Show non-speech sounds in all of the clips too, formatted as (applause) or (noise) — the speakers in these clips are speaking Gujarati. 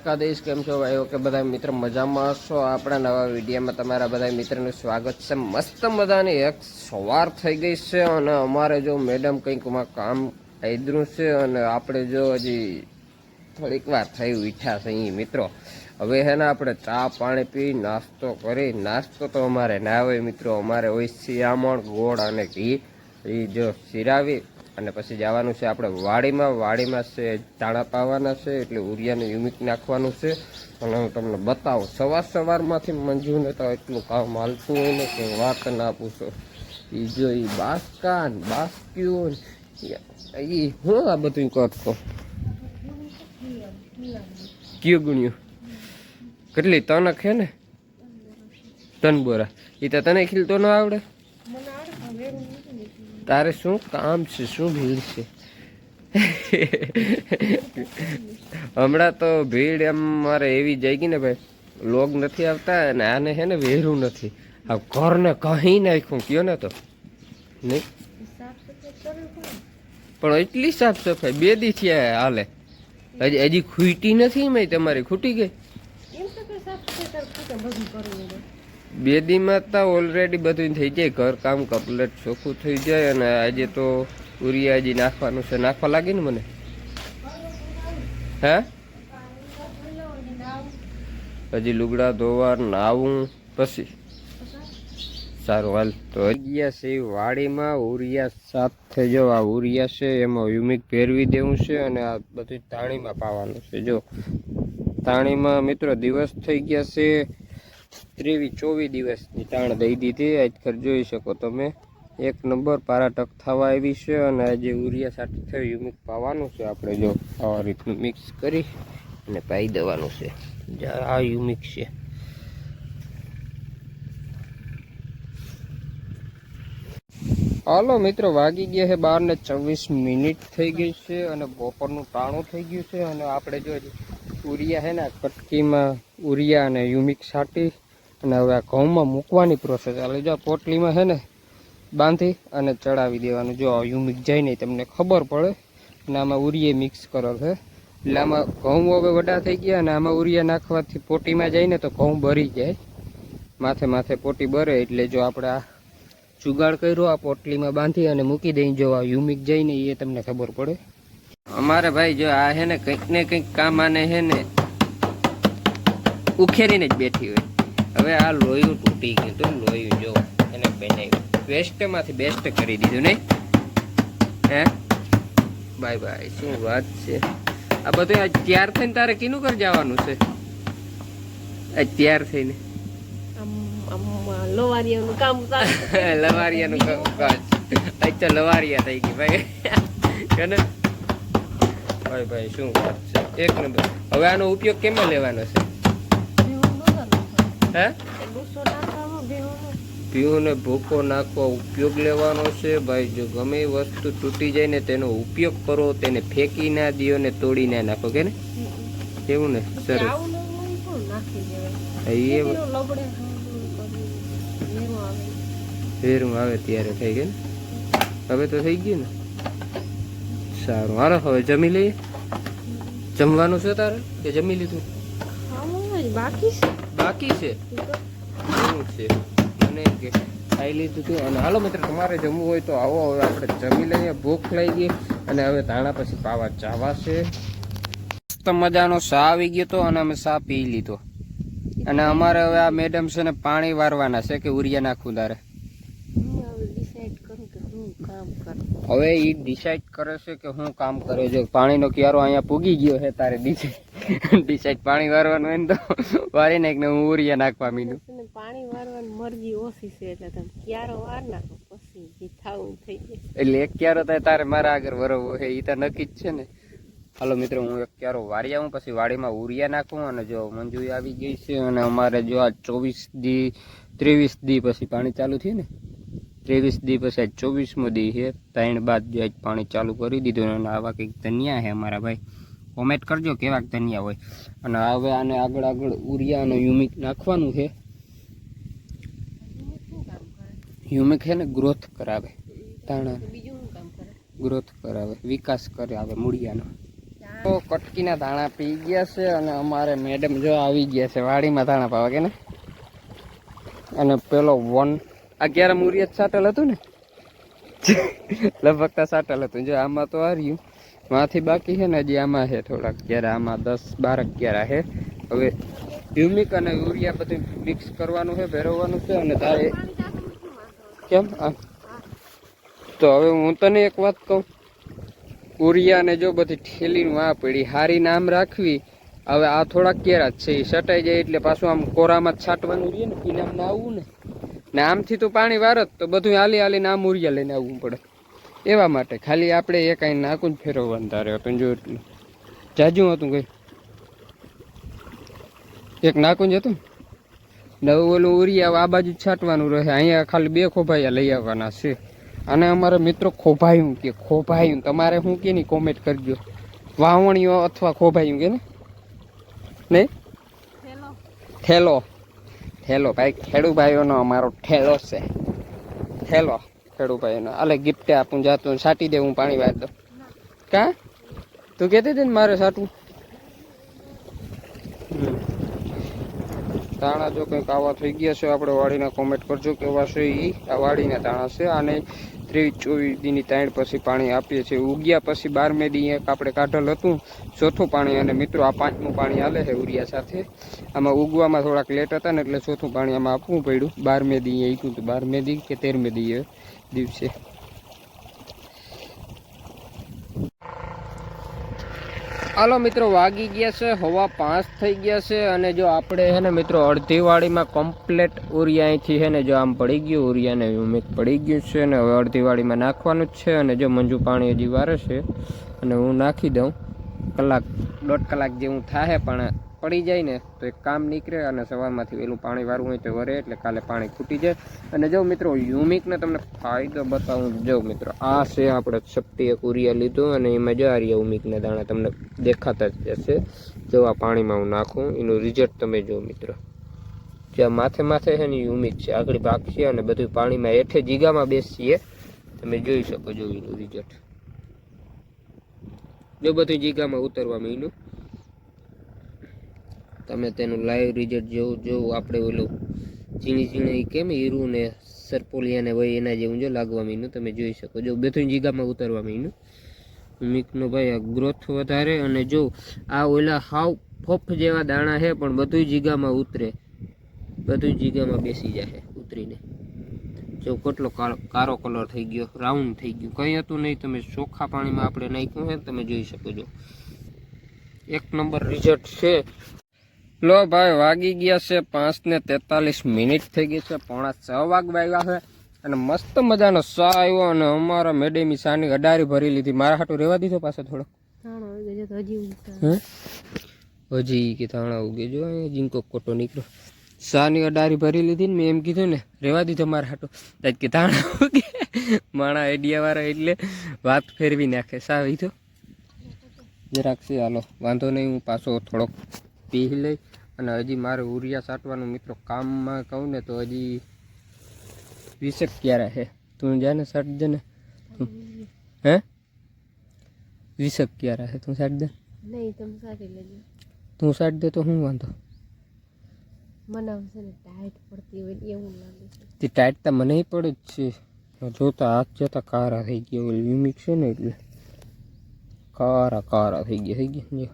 દ્વારકાધીશ કેમ છો ભાઈઓ? કે બધા મિત્ર મજામાં છો આપણા નવા વિડીયોમાં તમારા બધા મિત્રનું સ્વાગત છે. મસ્ત મજાની એક સવાર થઈ ગઈ છે અને અમારે જો મેડમ કંઈકમાં કામ આદરું છે અને આપણે જો હજી થોડીક વાર થઈ ઉઠ્યા છે અહીં મિત્રો. હવે હે ને આપણે ચા પાણી પી, નાસ્તો કરી. નાસ્તો તો અમારે ના હોય મિત્રો. અમારે હોય શિયામણ, ગોળ અને ઘી. એ જો સિરાવી અને પછી જવાનું છે આપણે વાડીમાં. વાડીમાં છે દાણા પાવાના છે, એટલે ઉરિયાનું યુમિક નાખવાનું છે. અને હું તમને બતાવું, સવાર સવારમાંથી મંજુને તો એટલું કામ હાલતું હોય ને કે વાત ના પૂછો. એ જો એ બાસકા બાસ્ક્યુન એ હું આ બધું કરતો કયું ગુણ્યું? કેટલી? તનક છે ને? તન બોરા એ તો તને ખીલતો ન આવડે? તારે શું કામ છે? શું ભીડ છે? હમણાં તો ભીડ એમ મારે એવી જઈ ગઈ ને ભાઈ, લોગ નથી આવતા અને આને હે ને વેરું નથી. આ ઘરને કહી નાખ્યું, કયો ને તો? નહીં? પણ એટલી સાફ સફાઈ, બે દી થયા હાલે. હજી હજી ખૂટી નથી મેં તમારી, ખૂટી ગઈ? બે દીમાં તો ઓલરેડી બધું થઈ જાય. ઘર કામ કમ્પ્લીટ ચોખ્ખું થઈ જાય અને આજે તો ઉરિયા હજી નાખવાનું છે. નાખવા લાગી ને મને? હે? હજી લુગડા ધોવા, નાવું, પછી? સારું, હાલ. તો ગયા છે વાડીમાં. ઉરિયા સાથે જો આ ઉરિયા છે, એમાં યુમિક ફેરવી દેવું છે અને આ બધું તાણીમાં પાવાનું છે. જો તાણીમાં મિત્રો દિવસ થઈ ગયા છે. ત્રેવીસ ચોવીસ દિવસની તાણ દઈ દીધી. આજકાલ જોઈ શકો તમે, એક નંબર પારાટક થવા આવી છે અને આજે ઉરિયા સાથે થયું યુમિક પાવાનું છે. આપણે જો આવા રીતનું મિક્સ કરી અને પાઈ દેવાનું છે. આ યુમિક છે. હાલો મિત્રો, વાગી ગયા છે બાર ને છવ્વીસ મિનિટ થઈ ગઈ છે અને બપોરનું ટાણું થઈ ગયું છે. અને આપણે જો ઉરિયા છે ને કટકીમાં ઉરિયા અને યુમિક છાંટી અને હવે આ ઘઉંમાં મૂકવાની પ્રોસેસ ચાલે જો પોટલીમાં છે ને, બાંધી અને ચડાવી દેવાનું. જો આ યુમિક જાય નહીં, તમને ખબર પડે. અને આમાં ઉરીએ મિક્સ કરો છે. એટલે આમાં ઘઉં હવે વડા થઈ ગયા અને આમાં ઉરિયા નાખવાથી પોટીમાં જાય ને તો ઘઉં ભરી જાય. માથે માથે પોટી બરે એટલે જો આપણે આ જુગાડ કર્યો, આ પોટલીમાં બાંધી અને મૂકી દઈ જો આ યુમિક જઈને એ તમને ખબર પડે. અમારે ભાઈ જો આ હે ને, કંઈક ને કંઈક કામ આને હે ને, ઉખેરીને જ બેઠી હોય. હવે આ લોયું તૂટી ગયું તો લોયું જો એને બનાવ્યું વેસ્ટમાંથી બેસ્ટ કરી દીધું નહીં? હે? બાય બાય શું વાત છે? આ બધું અત્યાર તૈયાર થઈને તારે કીનું કર જવાનું છે? અત્યાર તૈયાર થઈને લવારિયાનું કામ (laughs) લવારિયાનું કામ અચ્છા લવારિયા થઈ ગઈ ભાઈ. કને ભાઈ ભાઈ શું વાત છે? એક નંબર. હવે આનો ઉપયોગ કેમાં લેવાનો છે? હે? પીવું ભૂકો નાખવા ઉપયોગ લેવાનો છે. ભાઈ જો ગમે એ વસ્તુ તૂટી જાય ને તેનો ઉપયોગ કરો તેને ફેંકી ના દો ને તોડી ના નાખો કે ને? એવું ને? સરસ. એ ફેરું આવે. ત્યારે થઈ ગયું ને? હવે તો થઈ ગયું ને? સારું. હાલો હવે જમી લઈએ. જમવાનું છે તારે? કે જમી લીધું? બાકી છે. બાકી છે. ખાઈ લીધું હતું અને હાલો મિત્ર, તમારે જમવું હોય તો આવો. હવે આપણે જમી લઈએ, ભૂખ લઈ ગઈ. અને હવે ધાણા પછી પાવા ચાવા છે. મજાનો સા આવી ગયો તો અને અમે સા પી લીધો. અને અમારે હવે આ મેડમ છે ને પાણી વારવાના છે કે ઉરિયા નાખવું તારે ડિસાઈડ કરું કે હું કામ કરું હવે એ ડિસાઈડ કરે છે કે હું કામ કરે છે. પાણીનો ક્યારો અહીંયા પૂગી ગયો છે તારે ડિસાઈડ ડિસાઈડ પાણી વારવાનું હોય ને તો વારી નાખને હું ઉરિયા નાખવા મીનું પાણી વારવાની મરજી ઓછી છે એટલે તમે ક્યારો વાર નાખો પછી જે થાવું થઈ જાય. એટલે એક ક્યારો થાય તારે મારા આગળ વરવવો છે એ તો નક્કી જ છે ને. હાલો મિત્રો હું એક ક્યારો વારી આવું પછી વાડીમાં ઉરિયા નાખું અને જો મંજૂરી આવી ગઈ છે અને અમારે જો આ ચોવીસ દી ત્રેવીસ દી પછી પાણી ચાલુ થયું ને ત્રેવીસ દી પછી આજ ચોવીસમો દી છે. ત્રણ બાદ જો આજ પાણી ચાલુ કરી દીધું અને આવા કંઈક ધનિયા છે અમારા ભાઈ. કોમેન્ટ કરજો કેવા ધનિયા હોય. અને હવે આને આગળ આગળ ઉરિયા અને યુમિક નાખવાનું છે. યુમિક છે ને ગ્રોથ કરાવે. તાણા ગ્રોથ કરાવે. વિકાસ કરાવે મૂળિયાનો. તો કટકીના દાણા પી ગયા છે અને અમારે મેડમ જો આવી ગયા છે. વાડીમાં દાણા પાવા કે ને? અને પેલો વન અગિયાર મુરિયત સાટલ હતું ને? લગભગ સાટલ હતું. જો આમાં તો હાર્યું. માંથી બાકી છે ને હજી આમાં છે થોડાક ક્યારે આમાં દસ, બાર, અગિયાર છે. હવે હ્યુમિક અને યુરિયા બધું મિક્સ કરવાનું છે, ભેરવવાનું છે અને તારે કેમ? તો હવે હું તને એક વાત કહું. ઉરિયાને જો બધી ઠેલીનું આ પડી હારી નામ રાખવી, હવે આ થોડાક કેરા છે. એ સટાઈ જાય એટલે પાછું આમ કોરામાં છાંટવાનું રહીએ ને પીલામ ના આવવું ને. ને આમથી તો પાણી વારત તો બધું હાલી હાલીને આમ ઉરિયા લઈને આવવું પડે. એવા માટે ખાલી આપણે એ કાંઈ નાખું જ ફેરવવાનું તારે હતું જો એટલું. જાજું હતું કંઈ? એક નાખું જ હતું? ને ઓલું ઉરિયા આ બાજુ છાંટવાનું રહે અહીંયા ખાલી બે ખોભાયા લઈ આવવાના છે. અને અમારા મિત્રો ખોભાયું કે ખોભાયું તમારે શું કે નહીં કોમેન્ટ કરજો. વાવણીઓ અથવા ખોભાયું કે ને નહીં? હેલો ઠેલો ભાઈ, ખેડૂભાઈઓનો અમારો ઠેલો છે. ઠેલો ખેડૂભાઈઓનો. અલે ગિફ્ટ આપું જાતું સાટી દે, હું પાણી વાર દઉં. કા? તું કહેતી હતી ને મારે સાટવું? જો કંઈક આવા થઈ ગયા છે, આપણે વાડીના કોમેન્ટ કરજો કેવા છે એ આ વાડીના દાણા છે આને ત્રેવીસ ચોવીસ દીની તાણ પછી પાણી આપીએ છીએ. ઉગ્યા પછી બારમે દી એક આપણે કાઢલ હતું. ચોથું પાણી અને મિત્રો આ પાંચમું પાણી હાલે છે ઉરિયા સાથે. આમાં ઉગવામાં થોડાક લેટ હતા ને એટલે ચોથું પાણી આમાં આપવું પડ્યું. બારમે દીએ આવ્યું હતું. બારમે દી કે તેરમે દીએ દિવસે. હાલો મિત્રો, વાગી ગયા છે, હવા પાંચ થઈ ગયા છે અને જો આપણે હે ને મિત્રો અડધી વાડીમાં કમ્પ્લેટ ઉરિયા અહીંથી છે ને જો આમ પડી ગયું ઉરિયાને ઉમેક પડી ગયું છે અને હવે અડધી વાડીમાં નાખવાનું જ છે અને જો મંજુ પાણી હજી વારે છે અને હું નાખી દઉં, કલાક, દોઢ કલાક જેવું થાય પણ પડી જાય ને, તો એક કામ નીકળે અને સવારમાંથી વહેલું પાણી વારવું હોય તો વરે, એટલે કાલે પાણી ખૂટી જાય. અને જો મિત્રો, યુમિકને તમને ફાયદો બતાવું જો મિત્રો, આ છે આપણે છપટી એક ઉરિયા લીધું અને એમાં જો આ રહ્યા દાણા તમને દેખાતા જ જશે જો આ પાણીમાં હું નાખું, એનું રિઝલ્ટ તમે જો મિત્રો. જ્યાં માથે માથે છે ને યુમિક છે. આગળ ભાગ છે અને બધું પાણીમાં હેઠે જીગામાં બેસીએ. તમે જોઈ શકો જો એનું રિઝલ્ટ જો બધું જીગામાં ઉતરવા માંડ્યું તમે તેનું લાઈવ રિઝલ્ટ જોવું જોવું, આપણે ઓલું ઝીણી ઝીણી કેમ હીરું ને સરપોલિયાને હોય એના જેવું જો લાગવા મીનું તમે જોઈ શકો. જો બધું જીગામાં ઉતરવા મીનું મિકનો ભાઈ, આ ગ્રોથ વધારે અને જો આ ઓલા હાવ ફફ જેવા દાણા છે, પણ બધું જીગામાં ઉતરે. બધું જીગામાં બેસી જાય ઉતરીને. જો કેટલો કાળો કલર થઈ ગયો રાઉન્ડ થઈ ગયું. કંઈ હતું નહીં, તમે ચોખ્ખા પાણીમાં આપણે નાખ્યું છે તમે જોઈ શકો છો. એક નંબર રિઝલ્ટ છે. લો ભાઈ વાગી ગયા છે પાંચ ને તેતાલીસ મિનિટ થઈ ગઈ છે. પોણા છ વાગવા વાગ્યા છે અને મસ્ત મજાનો ચા આવ્યો અને અમારા મેડેમી સાની અડારી ભરી લીધી. મારા હાટું રહેવા દીધો પાછો થોડો. હજી કે તાણા ઉગે જો જીંકો કોટો નીકળ્યો. સાની અડારી ભરી લીધી ને મેં એમ કીધું ને રહેવા દીધો મારા હાટું. કે તાણા ઉગે. માણા આઈડિયા વાળા એટલે વાત ફેરવી નાખે. સા વીધો જરાક છે હાલો વાંધો નહીં હું પાછો થોડોક પી લઈ અને હજી મારે ઉરિયા સાટવાનું મિત્રો કામમાં કહું ને તો હજી વીસેક ક્યારે છે તું જા ને સાટ દે ને? હે? વીસેક ક્યારે છે તું સાટ દે? નહીં તમે લેજો. તું સાટ દે તો હું વાંધો? મને છે ને ટાઈટ પડતી હોય એવું લાગે છે. તે ટાઈટ તો મને પડે જ છે. જોતા હાથ જોતા કારા થઈ ગયા ઓલી યુમિક છે ને એટલે. કારા કારા થઈ ગયા થઈ ગયા.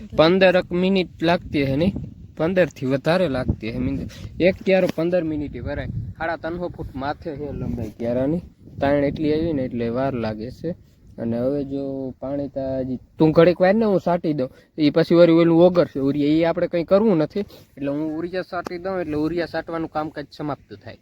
નાખો મિનિટ લાગતી હે નહીં? પંદરથી વધારે લાગતી હે મીન એક ક્યારો પંદર મિનિટે ભરાય. સાડા ત્રણસો ફૂટ માથે છે લંબાઈ ક્યારાની. તાણ એટલી આવી ને એટલે વાર લાગે છે. અને હવે જો પાણી તાજી તું ઘડીક વાર ને હું સાટી દઉં. એ પછી વળી ઓલું ઓગર છે ઉરિયા એ આપણે કંઈ કરવું નથી. એટલે હું ઉરિયા સાટી દઉં એટલે ઉરિયા સાટવાનું કામકાજ સમાપ્ત થાય.